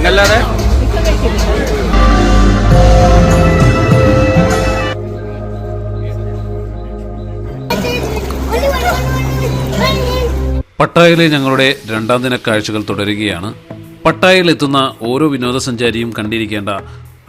എന്നല്ലാതെ പട്ടായയിലെ ഞങ്ങളുടെ രണ്ടാം ദിന കാഴ്ചകൾ തുടരുകയാണ്. പട്ടായയിൽ എത്തുന്ന ഓരോ വിനോദസഞ്ചാരിയും കണ്ടിരിക്കേണ്ട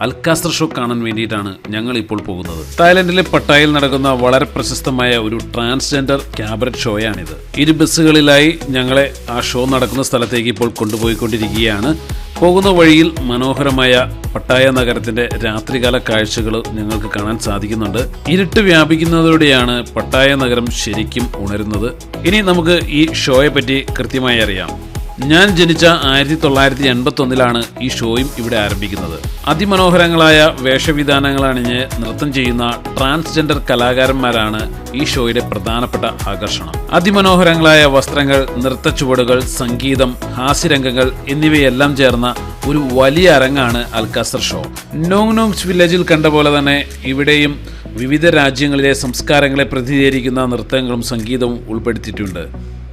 അൽക്കാസ്റ്റർ ഷോ കാണാൻ വേണ്ടിയിട്ടാണ് ഞങ്ങൾ ഇപ്പോൾ പോകുന്നത്. തായ്ലൻഡിലെ പട്ടായിൽ നടക്കുന്ന വളരെ പ്രശസ്തമായ ഒരു ട്രാൻസ്ജെൻഡർ ക്യാബററ്റ് ഷോയാണിത്. ഇരു ബസ്സുകളിലായി ഞങ്ങളെ ആ ഷോ നടക്കുന്ന സ്ഥലത്തേക്ക് ഇപ്പോൾ കൊണ്ടുപോയിക്കൊണ്ടിരിക്കുകയാണ്. പോകുന്ന വഴിയിൽ മനോഹരമായ പട്ടായ നഗരത്തിന്റെ രാത്രികാല കാഴ്ചകൾ ഞങ്ങൾക്ക് കാണാൻ സാധിക്കുന്നുണ്ട്. ഇരുട്ട് വ്യാപിക്കുന്നതോടെയാണ് പട്ടായ നഗരം ശരിക്കും ഉണരുന്നത്. ഇനി നമുക്ക് ഈ ഷോയെ പറ്റി കൃത്യമായി അറിയാം. ഞാൻ ജനിച്ച ആയിരത്തി തൊള്ളായിരത്തി എൺപത്തി ഒന്നിലാണ് ഈ ഷോയും ഇവിടെ ആരംഭിക്കുന്നത്. അതിമനോഹരങ്ങളായ വേഷവിധാനങ്ങൾ അണിഞ്ഞ് നൃത്തം ചെയ്യുന്ന ട്രാൻസ്ജെൻഡർ കലാകാരന്മാരാണ് ഈ ഷോയുടെ പ്രധാനപ്പെട്ട ആകർഷണം. അതിമനോഹരങ്ങളായ വസ്ത്രങ്ങൾ നൃത്ത ചുവടുകൾ സംഗീതം ഹാസ്യരംഗങ്ങൾ എന്നിവയെല്ലാം ചേർന്ന ഒരു വലിയ അരങ്ങാണ് അൽക്കാസർ ഷോ. നോങ് നോങ്സ് വില്ലേജിൽ കണ്ട പോലെ തന്നെ ഇവിടെയും വിവിധ രാജ്യങ്ങളിലെ സംസ്കാരങ്ങളെ പ്രതിനിധീകരിക്കുന്ന നൃത്തങ്ങളും സംഗീതവും ഉൾപ്പെടുത്തിയിട്ടുണ്ട്.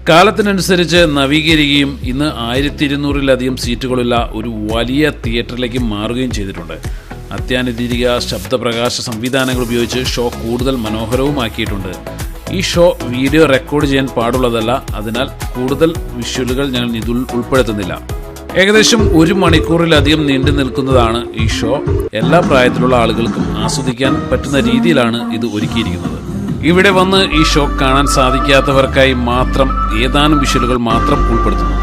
കാലത്തിനനുസരിച്ച് നവീകരിക്കുകയും ഇന്ന് ആയിരത്തി ഇരുന്നൂറിലധികം സീറ്റുകളുള്ള ഒരു വലിയ തിയേറ്ററിലേക്ക് മാറുകയും ചെയ്തിട്ടുണ്ട്. അത്യാധുനിക ശബ്ദപ്രകാശ സംവിധാനങ്ങൾ ഉപയോഗിച്ച് ഷോ കൂടുതൽ മനോഹരവുമാക്കിയിട്ടുണ്ട്. ഈ ഷോ വീഡിയോ റെക്കോർഡ് ചെയ്യാൻ പാടുള്ളതല്ല അതിനാൽ കൂടുതൽ വിഷ്വലുകൾ ഞങ്ങൾ ഇതിൽ ഉൾപ്പെടുത്തുന്നില്ല. ഏകദേശം ഒരു മണിക്കൂറിലധികം നീണ്ടു നിൽക്കുന്നതാണ് ഈ ഷോ. എല്ലാ പ്രായത്തിലുള്ള ആളുകൾക്കും ആസ്വദിക്കാൻ പറ്റുന്ന രീതിയിലാണ് ഇത് ഒരുക്കിയിരിക്കുന്നത്. ഇവിടെ വന്ന് ഈ ഷോ കാണാൻ സാധിക്കാത്തവർക്കായി മാത്രം ഏതാനും വിഷലുകൾ മാത്രം ഉൾപ്പെടുത്തുന്നു.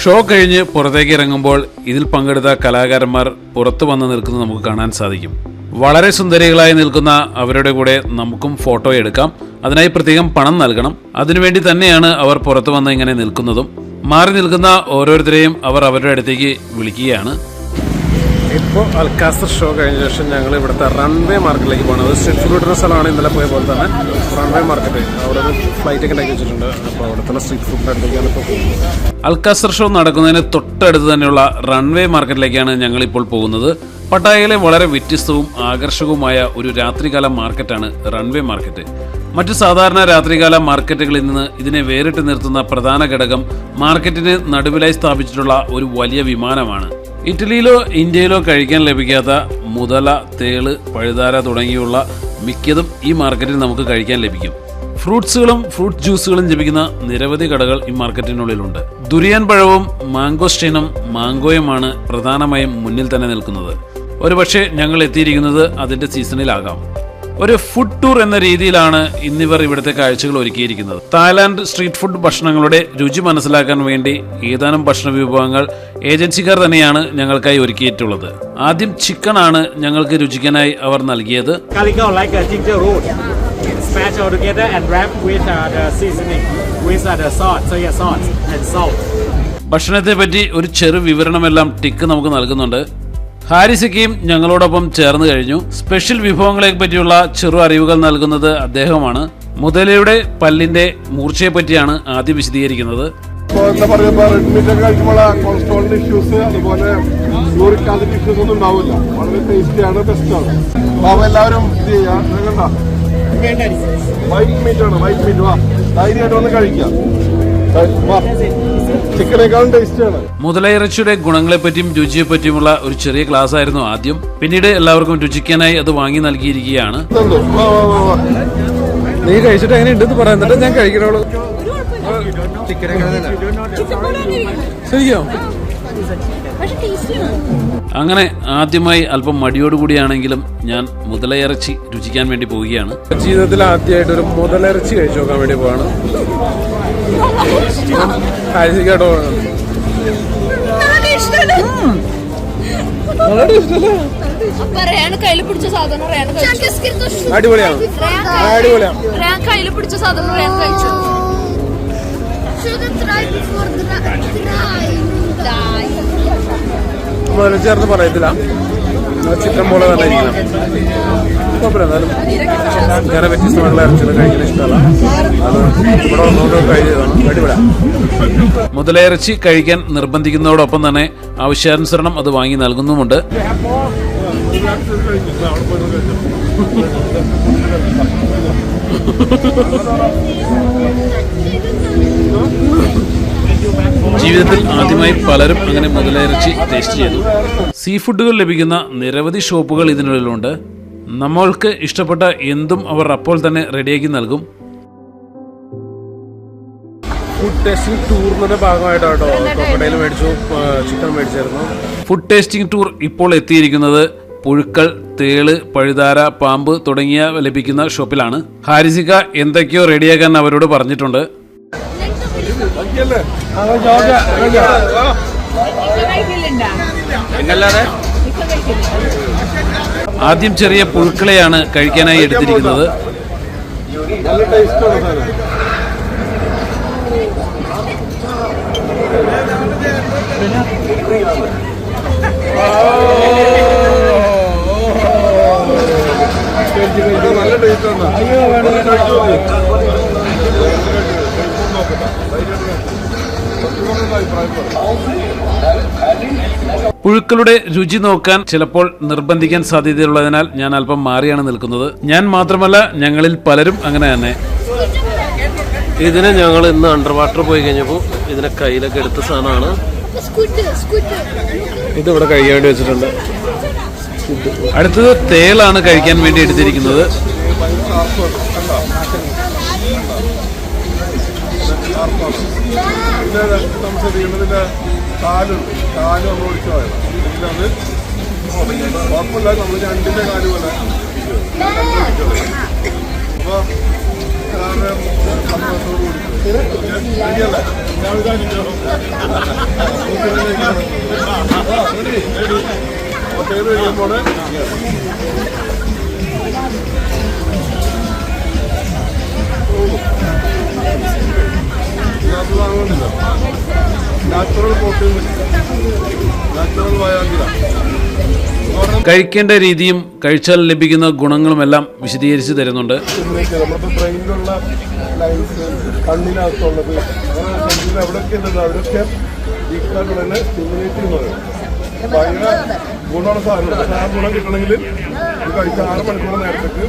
ഷോ കഴിഞ്ഞ് പുറത്തേക്ക് ഇറങ്ങുമ്പോൾ ഇതിൽ പങ്കെടുത്ത കലാകാരന്മാർ പുറത്തു വന്ന് നിൽക്കുന്നത് നമുക്ക് കാണാൻ സാധിക്കും. വളരെ സുന്ദരികളായി നിൽക്കുന്ന അവരുടെ കൂടെ നമുക്കും ഫോട്ടോ എടുക്കാം. അതിനായി പ്രത്യേകം പണം നൽകണം. അതിനുവേണ്ടി തന്നെയാണ് അവർ പുറത്തു വന്ന് ഇങ്ങനെ നിൽക്കുന്നതും. മാറി നിൽക്കുന്ന ഓരോരുത്തരെയും അവർ അവരുടെ അടുത്തേക്ക് വിളിക്കുകയാണ്. ഇപ്പോൾ അൽക്കാസർ ഷോ കഴിഞ്ഞ ശേഷം ഞങ്ങൾ ഇവിടുത്തെ റൺവേ മാർക്കറ്റിലേക്ക് പോകണം. അത് സ്ട്രീറ്റ് ഫുഡ് കിട്ടുന്ന സ്ഥലമാണ് ഇന്നലെ പോയ പോലെ തന്നെ. റൺവേ മാർക്കറ്റ് അവിടെ ഒരു ഫ്ലൈറ്റ് ഒക്കെ ഉണ്ടാക്കി വെച്ചിട്ടുണ്ട്. അപ്പോൾ അവിടുത്തെ സ്ട്രീറ്റ് ഫുഡിന്റെ അടുത്തേക്കാണ് ഇപ്പോൾ പോകുന്നത്. അൽക്കാസർ ഷോ നടക്കുന്നതിന് തൊട്ടടുത്ത് തന്നെയുള്ള റൺവേ മാർക്കറ്റിലേക്കാണ് ഞങ്ങൾ ഇപ്പോൾ പോകുന്നത്. പട്ടായയിലെ വളരെ വ്യത്യസ്തവും ആകർഷകവുമായ ഒരു രാത്രികാല മാർക്കറ്റാണ് റൺവേ മാർക്കറ്റ്. മറ്റു സാധാരണ രാത്രികാല മാർക്കറ്റുകളിൽ നിന്ന് ഇതിനെ വേറിട്ട് നിർത്തുന്ന പ്രധാന ഘടകം മാർക്കറ്റിന് നടുവിലായി സ്ഥാപിച്ചിട്ടുള്ള ഒരു വലിയ വിമാനമാണ്. ഇറ്റലിയിലോ ഇന്ത്യയിലോ കഴിക്കാൻ ലഭിക്കാത്ത മുതല തേൾ പഴുതാര തുടങ്ങിയുള്ള മിക്കതും ഈ മാർക്കറ്റിൽ നമുക്ക് കഴിക്കാൻ ലഭിക്കും. ഫ്രൂട്ട്സുകളും ഫ്രൂട്ട് ജ്യൂസുകളും ലഭിക്കുന്ന നിരവധി കടകൾ ഈ മാർക്കറ്റിനുള്ളിലുണ്ട്. ദുരിയാൻ പഴവും മാങ്കോസ്റ്റീനും മാങ്കോയുമാണ് പ്രധാനമായും മുന്നിൽ തന്നെ നിൽക്കുന്നത്. ഒരുപക്ഷെ ഞങ്ങൾ എത്തിയിരിക്കുന്നത് അതിന്റെ സീസണിലാകാം. ഒരു ഫുഡ് ടൂർ എന്ന രീതിയിലാണ് ഇന്നിവർ ഇവിടുത്തെ കാഴ്ചകൾ ഒരുക്കിയിരിക്കുന്നത്. തായ്ലാൻഡ് സ്ട്രീറ്റ് ഫുഡ് ഭക്ഷണങ്ങളുടെ രുചി മനസ്സിലാക്കാൻ വേണ്ടി ഏതാനും ഭക്ഷണ വിഭവങ്ങൾ ഏജൻസിക്കാർ തന്നെയാണ് ഞങ്ങൾക്കായി ഒരുക്കിയിട്ടുള്ളത്. ആദ്യം ചിക്കൻ ആണ് ഞങ്ങൾക്ക് രുചിക്കാനായി അവർ നൽകിയത്. Uh, uh. ഭക്ഷണത്തെ പറ്റി ഒരു ചെറു വിവരണമെല്ലാം ടിക്ക് നമുക്ക് നൽകുന്നുണ്ട്. ഹാരിസയ്ക്കയും ഞങ്ങളോടൊപ്പം ചേർന്ന് കഴിഞ്ഞു. സ്പെഷ്യൽ വിഭവങ്ങളെ പറ്റിയുള്ള ചെറു അറിവുകൾ നൽകുന്നത് അദ്ദേഹമാണ്. മുതലയുടെ പല്ലിന്റെ മൂർച്ചയെ പറ്റിയാണ് ആദ്യം വിശദീകരിക്കുന്നത്. ഇപ്പോൾ എന്താ പറയുക റെഡ് മീറ്റ് ഒക്കെ കഴിക്കുമ്പോൾ കൊളസ്ട്രോളിന്റെ ഇഷ്യൂസ് അതുപോലെ യൂറിക് ആസിഡ് ഇഷ്യൂസ് ഒന്നും ഉണ്ടാവില്ല. വളരെ ടേസ്റ്റിയാണ് ബെസ്റ്റാണ് അപ്പോൾ എല്ലാവരും ഇത് കണ്ട? വൈറ്റ് മീറ്റ് ആണ് വൈറ്റ് മീറ്റ് വാ ധൈര്യമായിട്ട് വന്ന് കഴിക്കാം. വാ. ചിക്കനേക്കാളും ടേസ്റ്റാണ് മുതലയിറച്ചിയുടെ ഗുണങ്ങളെപ്പറ്റിയും രുചിയെപ്പറ്റിയുമുള്ള ഒരു ചെറിയ ക്ലാസ് ആയിരുന്നു ആദ്യം. പിന്നീട് എല്ലാവർക്കും രുചിക്കാനായി അത് വാങ്ങി നൽകിയിരിക്കുകയാണ്. നീ കഴിച്ചിട്ട് എങ്ങനെ ഉണ്ടെന്ന് പറയാൻ എന്നിട്ട് ഞാൻ കഴിക്കണോളൂ ശരിക്കും? അങ്ങനെ ആദ്യമായി അല്പം മടിയോടുകൂടിയാണെങ്കിലും ഞാൻ മുതലയിറച്ചി രുചിക്കാൻ വേണ്ടി പോവുകയാണ്. ജീവിതത്തിൽ ആദ്യമായിട്ട് ഒരു മുതലിറച്ചി കഴിച്ചു നോക്കാൻ വേണ്ടി പോവാണ്. കയ്യിൽ പിടിച്ച സാധനം അടിപൊളിയാണ്. അടിപൊളിയാണ് റയാൻ കയ്യിൽ പിടിച്ച സാധനം കഴിച്ചു. ചേർന്ന് പറയത്തില്ല. ചിത്രം പോലെ തന്നെ ഇരിക്കണം. കുഴപ്പമില്ല. എന്നാലും വേറെ വ്യത്യസ്തമായിട്ടുള്ള ഇറച്ചികൾ കഴിക്കാൻ ഇഷ്ടമല്ല. ഇവിടെ വന്നുകൊണ്ട് ട്രൈ ചെയ്തതാണ് അടിപൊളിയാണ് മുതലിറച്ചി കഴിക്കാൻ നിർബന്ധിക്കുന്നതോടൊപ്പം തന്നെ ആവശ്യാനുസരണം അത് വാങ്ങി നൽകുന്നുമുണ്ട്. ജീവിതത്തിൽ ആദ്യമായി പലരും അങ്ങനെ മുതലിറച്ചി ടേസ്റ്റ് ചെയ്തു. സീ ഫുഡുകൾ ലഭിക്കുന്ന നിരവധി ഷോപ്പുകൾ ഇതിനുള്ളിലുണ്ട്. നമ്മൾക്ക് ഇഷ്ടപ്പെട്ട എന്തും അവർ അപ്പോൾ തന്നെ റെഡിയാക്കി നൽകും. ഫുഡ് ടേസ്റ്റിംഗ് ടൂറിന്റെ ഭാഗമായിട്ടാട്ടോ കൊക്കടയിൽ മേടിച്ചു ചിക്കൻ മേടിച്ചായിരുന്നു. ഫുഡ് ടേസ്റ്റിംഗ് ടൂർ ഇപ്പോൾ എത്തിയിരിക്കുന്നത് പുഴുക്കൾ തേൾ പഴുതാര പാമ്പ് തുടങ്ങിയ ലഭിക്കുന്ന ഷോപ്പിലാണ്. ഹാരിസിക എന്തൊക്കെയോ റെഡിയാക്കാൻ അവരോട് പറഞ്ഞിട്ടുണ്ട്. ആദ്യം ചെറിയ പുഴുക്കളെയാണ് കഴിക്കാനായി എടുത്തിരിക്കുന്നത്. നല്ല ടേസ്റ്റ് ആണ്. പുഴുക്കളുടെ രുചി നോക്കാൻ ചിലപ്പോൾ നിർബന്ധിക്കാൻ സാധ്യതയുള്ളതിനാൽ ഞാൻ അല്പം മാറിയാണ് നിൽക്കുന്നത്. ഞാൻ മാത്രമല്ല ഞങ്ങളിൽ പലരും അങ്ങനെ തന്നെ. ഇതിനെ ഞങ്ങൾ ഇന്ന് അണ്ടർ വാട്ടർ പോയി കഴിഞ്ഞപ്പോൾ ഇതിനെ കയ്യിലൊക്കെ എടുത്ത സാധനമാണ്. ഇത് ഇവിടെ കഴിക്കാൻ വേണ്ടി വെച്ചിട്ടുണ്ട്. അടുത്തത് തേളാണ് കഴിക്കാൻ വേണ്ടി എടുത്തിരിക്കുന്നത്. സംസാരിക്കുന്നതിന്റെ കാലുണ്ട് കാൽ നമ്മൾ ഒഴിച്ചു പോയത് ഇതിലത് കുഴപ്പമില്ല നമ്മൾ രണ്ടിന്റെ കാൽ പോലെ. അപ്പൊ എല്ലാവരുടെയും സന്തോഷത്തോടു കൂടി. ശരിയല്ലേ? ഇത് കഴിയുമ്പോൾ അത് വാങ്ങുന്നില്ല. നാച്ചുറൽ പ്രോട്ടീൻ നാച്ചുറൽ വയാഗ്ര കഴിക്കേണ്ട രീതിയും കഴിച്ചാൽ ലഭിക്കുന്ന ഗുണങ്ങളുമെല്ലാം വിശദീകരിച്ച് തരുന്നുണ്ട്. നമ്മുടെ ബ്രെയിനിലുള്ള ലൈൻസ് കണ്ണിനകത്തുള്ളത് തന്നെ സ്റ്റിമുലേറ്റ് ചെയ്യുന്നത്. ഭയങ്കര ഗുണമുള്ള സാധനമാണ്. ആ ഗുണം കിട്ടണമെങ്കിൽ കഴിച്ച ആറ് മണിക്കൂർ നേരത്തേക്ക്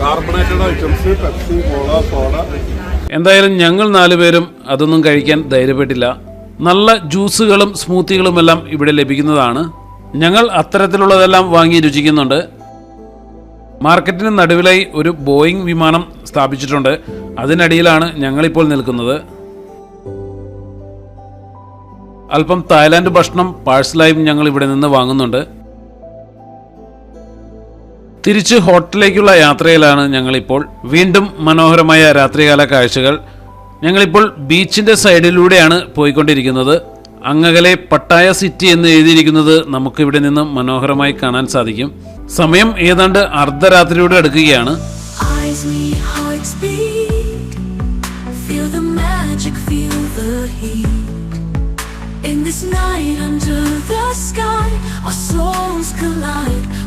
carbonated items Pepsi cola soda എന്തായാലും ഞങ്ങൾ നാലുപേരും അതൊന്നും കഴിക്കാൻ ധൈര്യപ്പെട്ടില്ല. നല്ല ജ്യൂസുകളും സ്മൂത്തികളുമെല്ലാം ഇവിടെ ലഭിക്കുന്നതാണ്. ഞങ്ങൾ അത്തരത്തിലുള്ളതെല്ലാം വാങ്ങി രുചിക്കുന്നുണ്ട്. മാർക്കറ്റിന് നടുവിലായി ഒരു ബോയിങ് വിമാനം സ്ഥാപിച്ചിട്ടുണ്ട്. അതിനടിയിലാണ് ഞങ്ങളിപ്പോൾ നിൽക്കുന്നത്. അല്പം തായ്ലാന്റ് ഭക്ഷണം പാഴ്സലായും ഞങ്ങൾ ഇവിടെ നിന്ന് വാങ്ങുന്നുണ്ട്. തിരിച്ച് ഹോട്ടലിലേക്കുള്ള യാത്രയിലാണ് ഞങ്ങളിപ്പോൾ. വീണ്ടും മനോഹരമായ രാത്രികാല കാഴ്ചകൾ. ഞങ്ങളിപ്പോൾ ബീച്ചിന്റെ സൈഡിലൂടെയാണ് പോയിക്കൊണ്ടിരിക്കുന്നത്. അങ്ങകലെ പട്ടായ സിറ്റി എന്ന് എഴുതിയിരിക്കുന്നത് നമുക്ക് ഇവിടെ നിന്ന് മനോഹരമായി കാണാൻ സാധിക്കും. സമയം ഏതാണ്ട് അർദ്ധരാത്രിയോടെ അടുക്കുകയാണ്.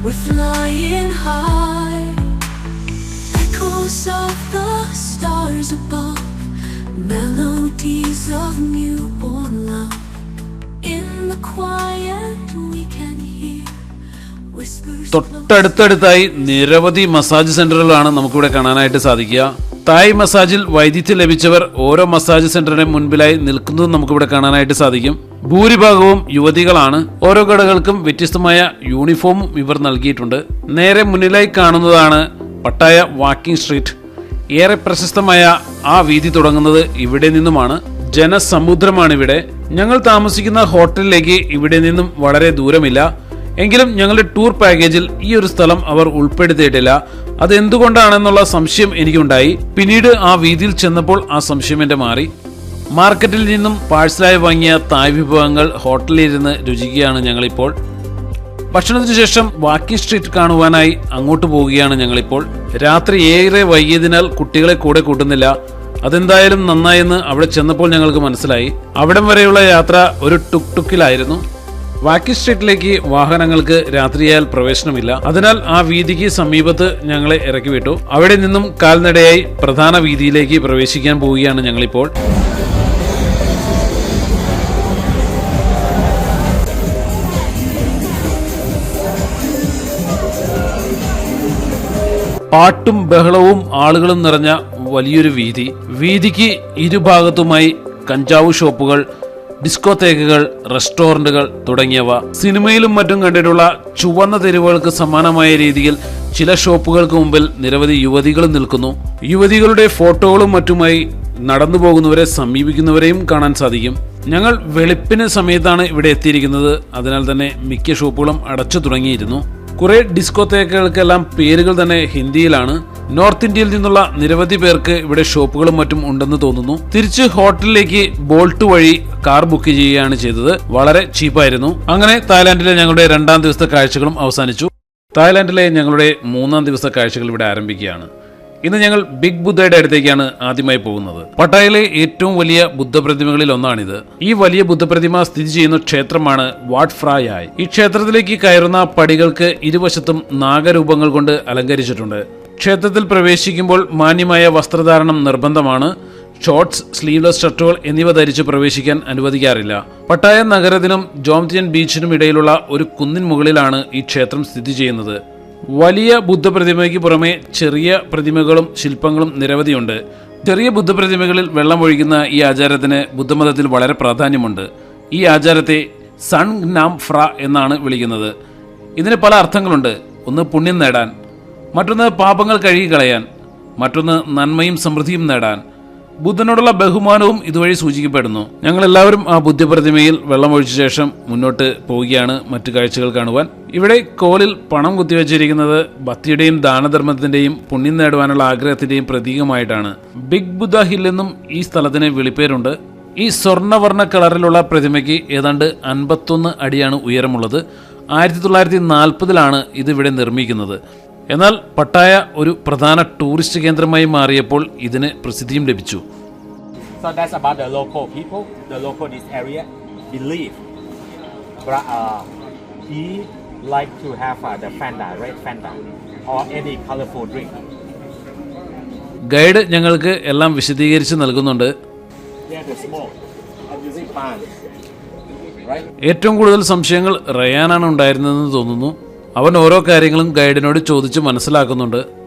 We're flying high. Echoes of the stars above, melodies of newborn love. In the quiet, we can hear. തൊട്ടടുത്തടുത്തായി നിരവധി മസാജ് സെന്ററുകളാണ് നമുക്കിവിടെ കാണാനായിട്ട് സാധിക്കുക തായ് മസാജിൽ വൈദ്യുതി ലഭിച്ചവർ ഓരോ മസാജ് സെന്ററിന് മുൻപിലായി നിൽക്കുന്നതും നമുക്കിവിടെ കാണാനായിട്ട് സാധിക്കും. ഭൂരിഭാഗവും യുവതികളാണ്. ഓരോ കടകൾക്കും വ്യത്യസ്തമായ യൂണിഫോമും ഇവർ നൽകിയിട്ടുണ്ട്. നേരെ മുന്നിലായി കാണുന്നതാണ് പട്ടായ വാക്കിംഗ് സ്ട്രീറ്റ്. ഏറെ പ്രശസ്തമായ ആ വീതി തുടങ്ങുന്നത് ഇവിടെ നിന്നുമാണ്. ജനസമുദ്രമാണ് ഇവിടെ ഞങ്ങൾ താമസിക്കുന്ന ഹോട്ടലിലേക്ക് ഇവിടെ നിന്നും വളരെ ദൂരമില്ല. എങ്കിലും ഞങ്ങളുടെ ടൂർ പാക്കേജിൽ ഈ ഒരു സ്ഥലം അവർ ഉൾപ്പെടുത്തിയിട്ടില്ല. അത് എന്തുകൊണ്ടാണെന്നുള്ള സംശയം എനിക്കുണ്ടായി. പിന്നീട് ആ വീതിയിൽ ചെന്നപ്പോൾ ആ സംശയം എന്റെ മാറി. മാർക്കറ്റിൽ നിന്നും പാഴ്സലായി വാങ്ങിയ തായ് വിഭവങ്ങൾ ഹോട്ടലിലിരുന്ന് രുചിക്കുകയാണ് ഞങ്ങളിപ്പോൾ. ഭക്ഷണത്തിനു ശേഷം വാക്കി സ്ട്രീറ്റ് കാണുവാനായി അങ്ങോട്ട് പോവുകയാണ് ഞങ്ങളിപ്പോൾ. രാത്രി ഏറെ വൈകിയതിനാൽ കുട്ടികളെ കൂടെ കൂട്ടുന്നില്ല. അതെന്തായാലും നന്നായെന്ന് അവിടെ ചെന്നപ്പോൾ ഞങ്ങൾക്ക് മനസ്സിലായി. അവിടം വരെയുള്ള യാത്ര ഒരു ടുക് ടുക്കിലായിരുന്നു. വാക്കി സ്ട്രീറ്റിലേക്ക് വാഹനങ്ങൾക്ക് രാത്രിയാൽ പ്രവേശനമില്ല. അതിനാൽ ആ വീതിക്ക് സമീപത്ത് ഞങ്ങളെ ഇറക്കി വിട്ടു. അവിടെ നിന്നും കാൽനടയായി പ്രധാന വീതിയിലേക്ക് പ്രവേശിക്കാൻ പോവുകയാണ് ഞങ്ങളിപ്പോൾ. പാട്ടും ബഹളവും ആളുകളും നിറഞ്ഞ വലിയൊരു വീതി. വീതിക്ക് ഇരുഭാഗത്തുമായി കഞ്ചാവ് ഷോപ്പുകൾ ഡിസ്കോതേക്കുകൾ റെസ്റ്റോറന്റുകൾ തുടങ്ങിയവ സിനിമയിലും മറ്റും കണ്ടിട്ടുള്ള ചുവന്ന തെരുവുകൾക്ക് സമാനമായ രീതിയിൽ ചില ഷോപ്പുകൾക്ക് മുമ്പിൽ നിരവധി യുവതികൾ നിൽക്കുന്നു. യുവതികളുടെ ഫോട്ടോകളും മറ്റുമായി നടന്നു പോകുന്നവരെ സമീപിക്കുന്നവരെയും കാണാൻ സാധിക്കും. ഞങ്ങൾ വെളുപ്പിന് സമയത്താണ് ഇവിടെ എത്തിയിരിക്കുന്നത്. അതിനാൽ തന്നെ മിക്ക ഷോപ്പുകളും അടച്ചു തുടങ്ങിയിരുന്നു. കുറെ ഡിസ്കോത്തേക്കുകൾക്കെല്ലാം പേരുകൾ തന്നെ ഹിന്ദിയിലാണ്. നോർത്ത് ഇന്ത്യയിൽ നിന്നുള്ള നിരവധി പേർക്ക് ഇവിടെ ഷോപ്പുകളും മറ്റും ഉണ്ടെന്ന് തോന്നുന്നു. തിരിച്ച് ഹോട്ടലിലേക്ക് ബോൾട്ട് വഴി കാർ ബുക്ക് ചെയ്യുകയാണ് ചെയ്തത്. വളരെ ചീപ്പായിരുന്നു. അങ്ങനെ തായ്ലാന്റിലെ ഞങ്ങളുടെ രണ്ടാം ദിവസത്തെ കാഴ്ചകളും അവസാനിച്ചു. തായ്ലാന്റിലെ ഞങ്ങളുടെ മൂന്നാം ദിവസത്തെ കാഴ്ചകൾ ഇവിടെ ആരംഭിക്കുകയാണ്. ഇന്ന് ഞങ്ങൾ ബിഗ് ബുദ്ധയുടെ അടുത്തേക്കാണ് ആദ്യമായി പോകുന്നത്. പട്ടായയിലെ ഏറ്റവും വലിയ ബുദ്ധപ്രതിമകളിൽ ഒന്നാണിത്. ഈ വലിയ ബുദ്ധപ്രതിമ സ്ഥിതി ചെയ്യുന്ന ക്ഷേത്രമാണ് വാട്ട് ഫ്രായായ്. ഈ ക്ഷേത്രത്തിലേക്ക് കയറുന്ന പടികൾക്ക് ഇരുവശത്തും നാഗരൂപങ്ങൾ കൊണ്ട് അലങ്കരിച്ചിട്ടുണ്ട്. ക്ഷേത്രത്തിൽ പ്രവേശിക്കുമ്പോൾ മാന്യമായ വസ്ത്രധാരണം നിർബന്ധമാണ്. ഷോർട്സ് സ്ലീവ്ലെസ് ഷർട്ടുകൾ എന്നിവ ധരിച്ച് പ്രവേശിക്കാൻ അനുവദിക്കാറില്ല. പട്ടായ നഗരത്തിനും ജോംതിയൻ ബീച്ചിനും ഇടയിലുള്ള ഒരു കുന്നിൻ മുകളിലാണ് ഈ ക്ഷേത്രം സ്ഥിതി ചെയ്യുന്നത്. വലിയ ബുദ്ധപ്രതിമയ്ക്ക് പുറമെ ചെറിയ പ്രതിമകളും ശില്പങ്ങളും നിരവധിയുണ്ട്. ചെറിയ ബുദ്ധപ്രതിമകളിൽ വെള്ളം ഒഴിക്കുന്ന ഈ ആചാരത്തിന് ബുദ്ധമതത്തിൽ വളരെ പ്രാധാന്യമുണ്ട്. ഈ ആചാരത്തെ സൺ നാം ഫ്ര എന്നാണ് വിളിക്കുന്നത്. ഇതിന് പല അർത്ഥങ്ങളുണ്ട്. ഒന്ന് പുണ്യം നേടാൻ മറ്റൊന്ന് പാപങ്ങൾ കഴുകി കളയാൻ മറ്റൊന്ന് നന്മയും സമൃദ്ധിയും നേടാൻ. ബുദ്ധനോടുള്ള ബഹുമാനവും ഇതുവഴി സൂചിക്കപ്പെടുന്നു. ഞങ്ങൾ എല്ലാവരും ആ ബുദ്ധപ്രതിമയിൽ വെള്ളമൊഴിച്ച ശേഷം മുന്നോട്ട് പോവുകയാണ് മറ്റു കാഴ്ചകൾ കാണുവാൻ. ഇവിടെ കോലിൽ പണം കുത്തിവെച്ചിരിക്കുന്നത് ഭക്തിയുടെയും ദാനധർമ്മത്തിന്റെയും പുണ്യം നേടുവാനുള്ള ആഗ്രഹത്തിന്റെയും പ്രതീകമായിട്ടാണ്. ബിഗ് ബുദ്ധ ഹിൽ എന്നും ഈ സ്ഥലത്തിന് വിളിപ്പേരുണ്ട്. ഈ സ്വർണവർണ കളറിലുള്ള പ്രതിമയ്ക്ക് ഏതാണ്ട് അൻപത്തൊന്ന് അടിയാണ് ഉയരമുള്ളത്. ആയിരത്തി തൊള്ളായിരത്തി നാൽപ്പതിലാണ് ഇതിവിടെ നിർമ്മിക്കുന്നത്. എന്നാൽ പട്ടായ ഒരു പ്രധാന ടൂറിസ്റ്റ് കേന്ദ്രമായി മാറിയപ്പോൾ ഇതിന് പ്രസിദ്ധിയും ലഭിച്ചു. ഗൈഡ് ഞങ്ങൾക്ക് എല്ലാം വിശദീകരിച്ച് നൽകുന്നുണ്ട്. ഏറ്റവും കൂടുതൽ സംശയങ്ങൾ റയാനാണ് ഉണ്ടായിരുന്നതെന്ന് തോന്നുന്നു. അവൻ ഓരോ കാര്യങ്ങളും ഗൈഡിനോട് ചോദിച്ച് മനസ്സിലാക്കുന്നുണ്ട്.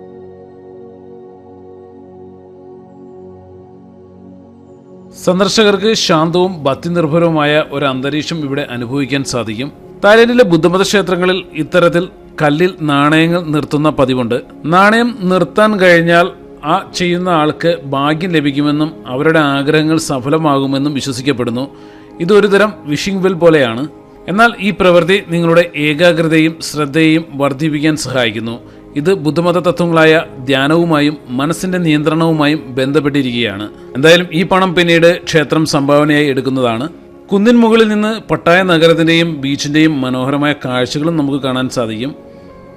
സന്ദർശകർക്ക് ശാന്തവും ഭക്തിനിർഭരവുമായ ഒരു അന്തരീക്ഷം ഇവിടെ അനുഭവിക്കാൻ സാധിക്കും. തായ്ലൻഡിലെ ബുദ്ധമത ക്ഷേത്രങ്ങളിൽ ഇത്തരത്തിൽ കല്ലിൽ നാണയങ്ങൾ നിർത്തുന്ന പതിവുണ്ട്. നാണയം നിർത്താൻ കഴിഞ്ഞാൽ ആ ചെയ്യുന്ന ആൾക്ക് ഭാഗ്യം ലഭിക്കുമെന്നും അവരുടെ ആഗ്രഹങ്ങൾ സഫലമാകുമെന്നും വിശ്വസിക്കപ്പെടുന്നു. ഇതൊരു തരം വിഷിംഗ് വെൽ പോലെയാണ്. എന്നാൽ ഈ പ്രവൃത്തി നിങ്ങളുടെ ഏകാഗ്രതയും ശ്രദ്ധയെയും വർദ്ധിപ്പിക്കാൻ സഹായിക്കുന്നു. ഇത് ബുദ്ധമത തത്വങ്ങളായ ധ്യാനവുമായും മനസ്സിന്റെ നിയന്ത്രണവുമായും ബന്ധപ്പെട്ടിരിക്കുകയാണ്. എന്തായാലും ഈ പണം പിന്നീട് ക്ഷേത്രം സംഭാവനയായി എടുക്കുന്നതാണ്. കുന്നിൻ മുകളിൽ നിന്ന് പട്ടായ നഗരത്തിന്റെയും ബീച്ചിന്റെയും മനോഹരമായ കാഴ്ചകളും നമുക്ക് കാണാൻ സാധിക്കും.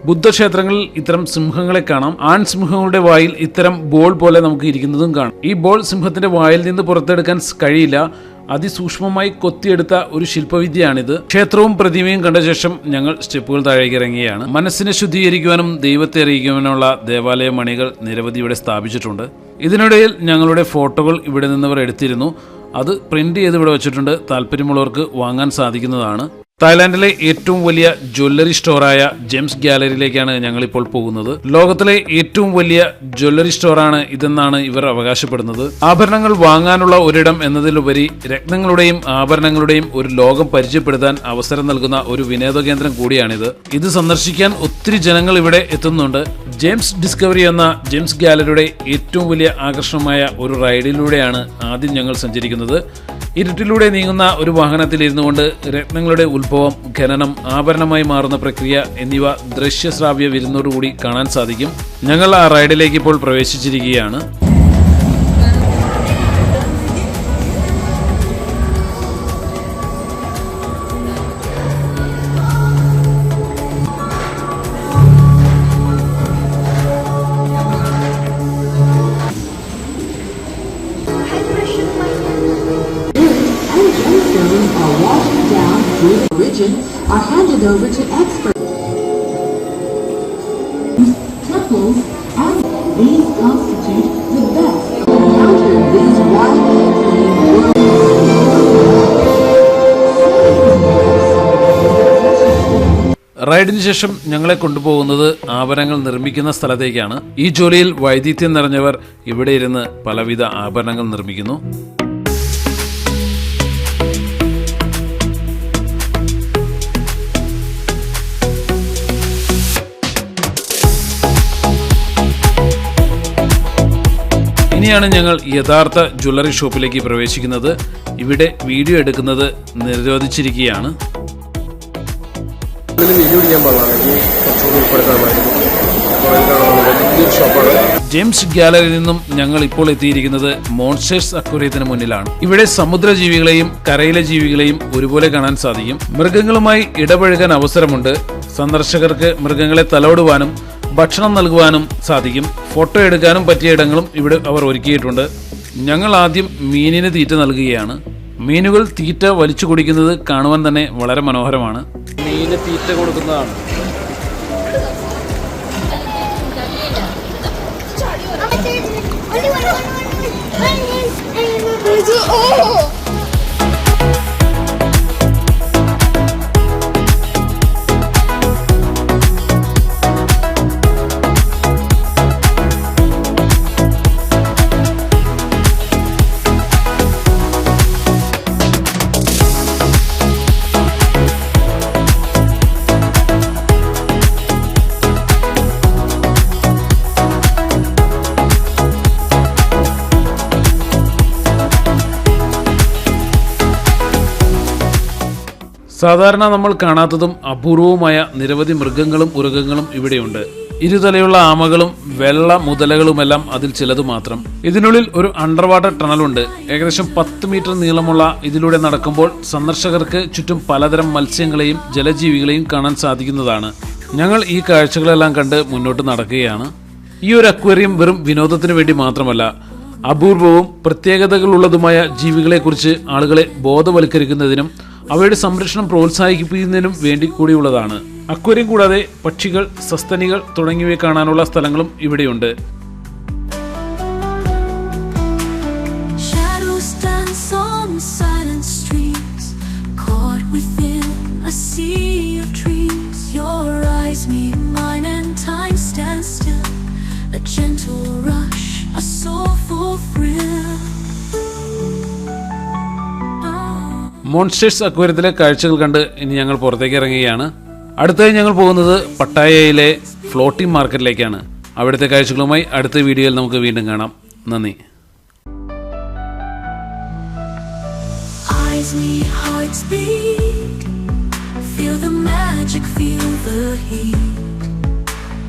ബുദ്ധക്ഷേത്രങ്ങളിൽ ഇത്തരം സിംഹങ്ങളെ കാണാം. ആൺ സിംഹങ്ങളുടെ വായിൽ ഇത്തരം ബോൾ പോലെ നമുക്ക് ഇരിക്കുന്നതും കാണാം. ഈ ബോൾ സിംഹത്തിന്റെ വായിൽ നിന്ന് പുറത്തെടുക്കാൻ കഴിയില്ല. അതിസൂക്ഷ്മമായി കൊത്തിയെടുത്ത ഒരു ശില്പവിദ്യയാണിത്. ക്ഷേത്രവും പ്രതിമയും കണ്ട ശേഷം ഞങ്ങൾ സ്റ്റെപ്പുകൾ താഴേക്ക് ഇറങ്ങിയാണ് മനസ്സിനെ ശുദ്ധീകരിക്കുവാനും ദൈവത്തെ അറിയിക്കുവാനുമുള്ള ദേവാലയ മണികൾ നിരവധി ഇവിടെ സ്ഥാപിച്ചിട്ടുണ്ട്. ഇതിനിടയിൽ ഞങ്ങളുടെ ഫോട്ടോകൾ ഇവിടെ നിന്നവർ എടുത്തിരുന്നു. അത് പ്രിന്റ് ചെയ്ത് ഇവിടെ വെച്ചിട്ടുണ്ട്. താല്പര്യമുള്ളവർക്ക് വാങ്ങാൻ സാധിക്കുന്നതാണ്. തായ്ലാന്റിലെ ഏറ്റവും വലിയ ജ്വല്ലറി സ്റ്റോറായ ജെംസ് ഗ്യാലറിയിലേക്കാണ് ഞങ്ങളിപ്പോൾ പോകുന്നത്. ലോകത്തിലെ ഏറ്റവും വലിയ ജ്വല്ലറി സ്റ്റോറാണ് ഇതെന്നാണ് ഇവർ അവകാശപ്പെടുന്നത്. ആഭരണങ്ങൾ വാങ്ങാനുള്ള ഒരിടം എന്നതിലുപരി രത്നങ്ങളുടെയും ആഭരണങ്ങളുടെയും ഒരു ലോകം പരിചയപ്പെടുത്താൻ അവസരം നൽകുന്ന ഒരു വിനോദ കേന്ദ്രം കൂടിയാണിത്. ഇത് സന്ദർശിക്കാൻ ഒത്തിരി ജനങ്ങൾ ഇവിടെ എത്തുന്നുണ്ട്. ജെയിംസ് ഡിസ്കവറി എന്ന ജെയിംസ് ഗാലറിയുടെ ഏറ്റവും വലിയ ആകർഷണമായ ഒരു റൈഡിലൂടെയാണ് ആദ്യം ഞങ്ങൾ സഞ്ചരിക്കുന്നത്. ഇരുട്ടിലൂടെ നീങ്ങുന്ന ഒരു വാഹനത്തിലിരുന്നു കൊണ്ട് രത്നങ്ങളുടെ ഉത്ഭവം ഖനനം ആഭരണമായി മാറുന്ന പ്രക്രിയ എന്നിവ ദൃശ്യശ്രാവ്യ വിരുന്നോടുകൂടി കാണാൻ സാധിക്കും. ഞങ്ങൾ ആ റൈഡിലേക്ക് ഇപ്പോൾ പ്രവേശിച്ചിരിക്കുകയാണ്. Over to experts. Couples and these constitute the best. Encountered these widely acclaimed റൈഡിന് ശേഷം ഞങ്ങളെ കൊണ്ടുപോകുന്നത് ആഭരണങ്ങൾ നിർമ്മിക്കുന്ന സ്ഥലത്തേക്കാണ്. ഈ ജോലിയിൽ വൈദ്യുതി നിറഞ്ഞവർ ഇവിടെ ഇരുന്ന് പലവിധ ആഭരണങ്ങൾ നിർമ്മിക്കുന്നു. ഇനിയാണ് ഞങ്ങൾ യഥാർത്ഥ ജ്വല്ലറി ഷോപ്പിലേക്ക് പ്രവേശിക്കുന്നത്. ഇവിടെ വീഡിയോ എടുക്കുന്നത് നിരോധിച്ചിരിക്കുകയാണ് ജെയിംസ് ഗാലറിയിൽ നിന്നും ഞങ്ങൾ ഇപ്പോൾ എത്തിയിരിക്കുന്നത് മോൺസ്റ്റേഴ്സ് അക്വേറിയത്തിന് മുന്നിലാണ്. ഇവിടെ സമുദ്ര ജീവികളെയും കരയിലെ ജീവികളെയും ഒരുപോലെ കാണാൻ സാധിക്കും. മൃഗങ്ങളുമായി ഇടപഴകാൻ അവസരമുണ്ട്. സന്ദർശകർക്ക് മൃഗങ്ങളെ തലോടുവാനും ഭക്ഷണം നൽകുവാനും സാധിക്കും. ഫോട്ടോ എടുക്കാനും പറ്റിയ ഇടങ്ങളും ഇവിടെ അവർ ഒരുക്കിയിട്ടുണ്ട്. ഞങ്ങൾ ആദ്യം മീനിന് തീറ്റ നൽകുകയാണ്. മീനുകൾ തീറ്റ വലിച്ചു കുടിക്കുന്നത് കാണുവാൻ തന്നെ വളരെ മനോഹരമാണ്. മീന് തീറ്റ കൊടുക്കുന്നതാണ്. Oh! സാധാരണ നമ്മൾ കാണാത്തതും അപൂർവവുമായ നിരവധി മൃഗങ്ങളും ഉരകങ്ങളും ഇവിടെയുണ്ട്. ഇരുതലയുള്ള ആമകളും വെള്ള മുതലകളുമെല്ലാം അതിൽ ചിലത് മാത്രം. ഇതിനുള്ളിൽ ഒരു അണ്ടർ വാട്ടർ ടണലുണ്ട്. ഏകദേശം പത്ത് മീറ്റർ നീളമുള്ള ഇതിലൂടെ നടക്കുമ്പോൾ സന്ദർശകർക്ക് ചുറ്റും പലതരം മത്സ്യങ്ങളെയും ജലജീവികളെയും കാണാൻ സാധിക്കുന്നതാണ്. ഞങ്ങൾ ഈ കാഴ്ചകളെല്ലാം കണ്ട് മുന്നോട്ട് നടക്കുകയാണ്. ഈ ഒരു അക്വേറിയം വെറും വിനോദത്തിന് വേണ്ടി മാത്രമല്ല അപൂർവവും പ്രത്യേകതകളുള്ളതുമായ ജീവികളെക്കുറിച്ച് ആളുകളെ ബോധവൽക്കരിക്കുന്നതിനും അവയുടെ സംരക്ഷണം പ്രോത്സാഹിപ്പിക്കുന്നതിനും വേണ്ടി കൂടിയുള്ളതാണ് അക്വേറിയം കൂടാതെ പക്ഷികൾ സസ്തനികൾ തുടങ്ങിയവയെ കാണാനുള്ള സ്ഥലങ്ങളും ഇവിടെയുണ്ട്. A gentle rush, a soulful thrill. Monsters അക്വേറിയത്തിലെ കാഴ്ചകൾ കണ്ട് ഇനി ഞങ്ങൾ പുറത്തേക്ക് ഇറങ്ങുകയാണ് അടുത്തായി ഞങ്ങൾ പോകുന്നത് പട്ടായയിലെ ഫ്ലോട്ടിംഗ് മാർക്കറ്റിലേക്കാണ് അവിടുത്തെ കാഴ്ചകളുമായി അടുത്ത വീഡിയോയിൽ നമുക്ക് വീണ്ടും കാണാം നന്ദി.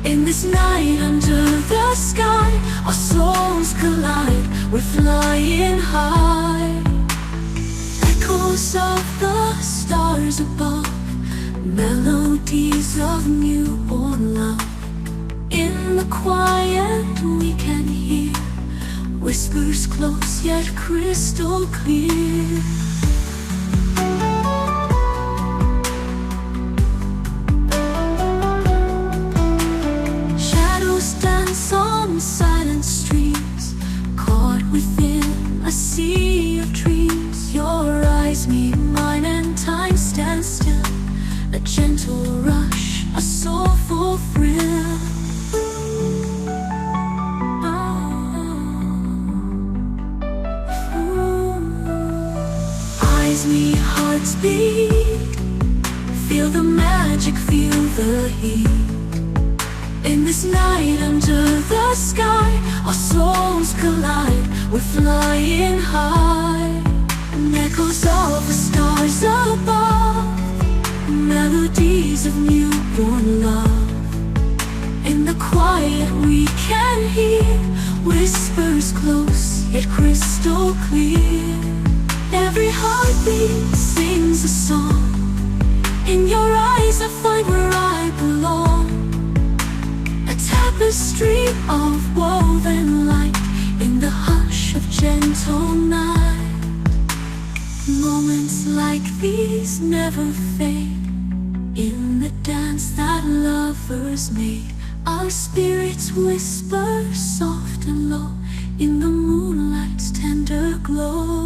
In this night under the sky, our souls collide. We're flying high. Echoes of the stars above, melodies of newborn love. In the quiet, we can hear whispers close yet crystal clear. Eyes meet, hearts beat. Feel the magic, feel the heat. In this night under the sky, our souls collide. We're flying high. And echoes of the stars above, melodies of newborn love. In the quiet, we can hear whispers close yet crystal clear. Every heartbeat sings a song. In your eyes, I find where I belong. A tapestry of woven light in the hush of gentle night. Moments like these never fade. In the dance that lovers made, our spirits whisper soft and low in the moonlight's tender glow.